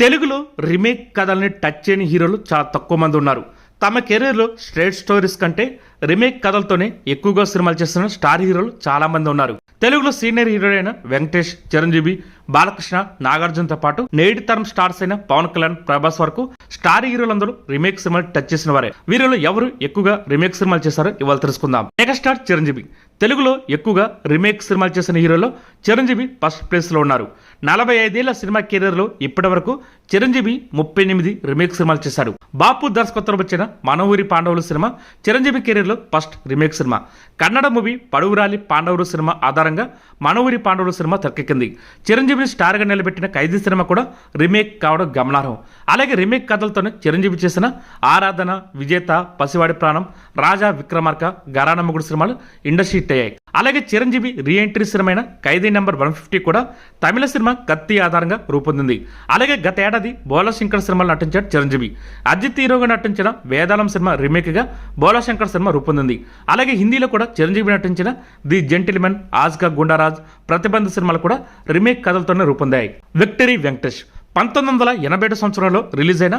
తెలుగులో రీమేక్ కథల్ని టచ్ చేయని హీరోలు చాలా తక్కువ మంది ఉన్నారు. తమ కెరీర్లో స్ట్రేట్ స్టోరీస్ కంటే రీమేక్ కథలతోనే ఎక్కువగా సినిమాలు చేస్తున్న స్టార్ హీరోలు చాలామంది ఉన్నారు. తెలుగులో సీనియర్ హీరోలైన వెంకటేష్ చిరంజీవి బాలకృష్ణ నాగార్జునతో పాటు నేటి తరం స్టార్స్ అయిన పవన్ కళ్యాణ్ ప్రభాస్ వరకు స్టార్ హీరోలందరూ రీమేక్ సినిమాలు టచ్ చేసిన వారే. వీరిలో ఎవరు ఎక్కువగా రీమేక్ సినిమాలు చేశారో ఇవాళ తెలుసుకుందాం. మెగాస్టార్ చిరంజీవి. తెలుగులో ఎక్కువగా రీమేక్ సినిమాలు చేసిన హీరోలో చిరంజీవి ఫస్ట్ ప్లేస్లో ఉన్నారు. నలభై ఐదేళ్ళ సినిమా కెరీర్లో ఇప్పటి వరకు చిరంజీవి ముప్పై ఎనిమిది రీమేక్ సినిమాలు చేశాడు. బాపు దర్శకత్వం వచ్చిన మన ఊరి పాండవులు సినిమా చిరంజీవి కెరీర్ లో ఫస్ట్ రీమేక్ సినిమా. కన్నడ మూవీ పడువురాలి పాండవులు సినిమా ఆధారంగా మన ఊరి పాండవులు సినిమా తెరకెక్కింది. చిరంజీవిని స్టార్గా నిలబెట్టిన ఖైదీ సినిమా కూడా రీమేక్ కావడం గమనార్హం. అలాగే రీమేక్ కథలతోనే చిరంజీవి చేసిన ఆరాధన విజేత పసివాడి ప్రాణం రాజా విక్రమార్క గరానమ్మగుడు సినిమాలు ఇండస్ట్రీ హిట్ అయ్యాయి. అలాగే చిరంజీవి రీఎంట్రీ సినిమైన ఖైదీ నెంబర్ వన్ ఫిఫ్టీ కూడా తమిళ సినిమా కత్తి ఆధారంగా రూపొందింది. అలాగే గత ఏడాది బోలశంకర్ సినిమాలో నటించాడు చిరంజీవి. అజిత్ హీరోగా నటించిన వేదాలం సినిమా రీమేక్గా బోలశంకర్ సినిమా రూపొందింది. అలాగే హిందీలో కూడా చిరంజీవి నటించిన ది జెంటిల్మెన్ ఆజ్గా గుండారాజ్ ప్రతిబంధ సినిమాలు కూడా రీమేక్ కథలతోనే రూపొందాయి. విక్టరీ వెంకటేష్ పంతొమ్మిది వందల ఎనభై ఏడు సంవత్సరంలో రిలీజ్ అయిన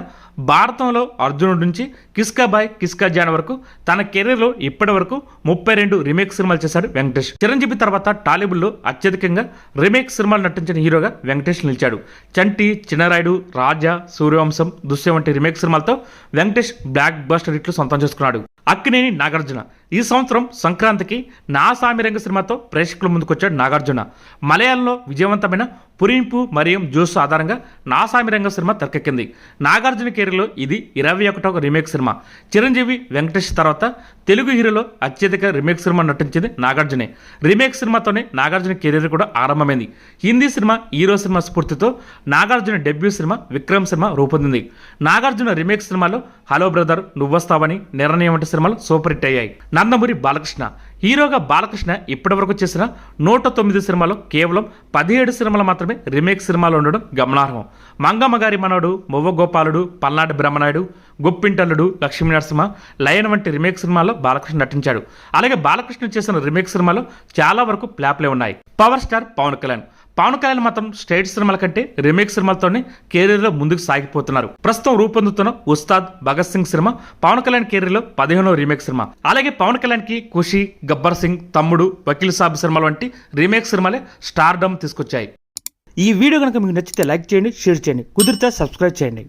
భారతంలో అర్జునుడి నుంచి కిస్కా బాయ్ కిస్కా జాన్ వరకు తన కెరీర్లో ఇప్పటి వరకు ముప్పై రెండు రీమేక్ సినిమాలు చేశాడు వెంకటేష్. చిరంజీవి తర్వాత టాలీవుడ్లో అత్యధికంగా రీమేక్ సినిమాలు నటించిన హీరోగా వెంకటేష్ నిలిచాడు. చంటి చిన్నరాయుడు రాజా సూర్యవంశం దుశ్య వంటి రీమేక్ సినిమాలతో వెంకటేష్ బ్లాక్ బస్టర్ హిట్లు సొంతం చేసుకున్నాడు. అక్కినేని నాగార్జున. ఈ సంవత్సరం సంక్రాంతికి నా సామిరంగ సినిమాతో ప్రేక్షకుల ముందుకొచ్చాడు నాగార్జున. మలయాళంలో విజయవంతమైన పురింపు మరియు జ్యూస్ ఆధారంగా నా సామిరంగ సినిమా తెరకెక్కింది. నాగార్జున కెరీర్లో ఇది ఇరవై ఒకటో రీమేక్ సినిమా. చిరంజీవి వెంకటేష్ తర్వాత తెలుగు హీరోలో అత్యధిక రీమేక్ సినిమా నటించింది నాగార్జునే. రీమేక్ సినిమాతోనే నాగార్జున కెరీర్ కూడా ఆరంభమైంది. హిందీ సినిమా హీరో సినిమా స్ఫూర్తితో నాగార్జున డెబ్యూ సినిమా విక్రమ్ సినిమా రూపొందింది. నాగార్జున రీమేక్ సినిమాలో హలో బ్రదర్ నువ్వొస్తావని నిర్ణయం వంటి సినిమాలు సూపర్ హిట్ అయ్యాయి. నందమూరి బాలకృష్ణ. హీరోగా బాలకృష్ణ ఇప్పటివరకు చేసిన నూట తొమ్మిది సినిమాలు కేవలం పదిహేడు సినిమాలు మాత్రమే రీమేక్ సినిమాలు ఉండడం గమనార్హం. మంగమ్మ గారి మనవడు మువ్వగోపాలుడు పల్నాటి బ్రహ్మనాయుడు గుప్పింటల్లుడు లక్ష్మీ నరసింహ లయన్ వంటి రీమేక్ సినిమాల్లో బాలకృష్ణ నటించాడు. అలాగే బాలకృష్ణ చేసిన రీమేక్ సినిమాలో చాలా వరకు ప్లాప్లే ఉన్నాయి. Power star Pawan Kalyan. Pawan Kalyan మాత్రం స్టేట్ సినిమాల కంటే రీమేక్ సినిమాలతోనే కెరీర్లో ముందుకు సాగిపోతున్నారు. ప్రస్తుతం రూపొందుతున్న ఉస్తాద్ భగత్ సింగ్ సినిమా పవన్ కళ్యాణ్ కెరీర్లో పదిహేనో రీమేక్ సినిమా. అలాగే పవన్ కళ్యాణ్కి ఖుషి గబ్బర్ సింగ్ తమ్ముడు వకీల్ సాబ్ సినిమాలు వంటి రీమేక్ సినిమాలే స్టార్డమ్ తీసుకొచ్చాయి. ఈ వీడియో కనుక మీకు నచ్చితే లైక్ చేయండి షేర్ చేయండి కుదిరితే సబ్స్క్రైబ్ చేయండి.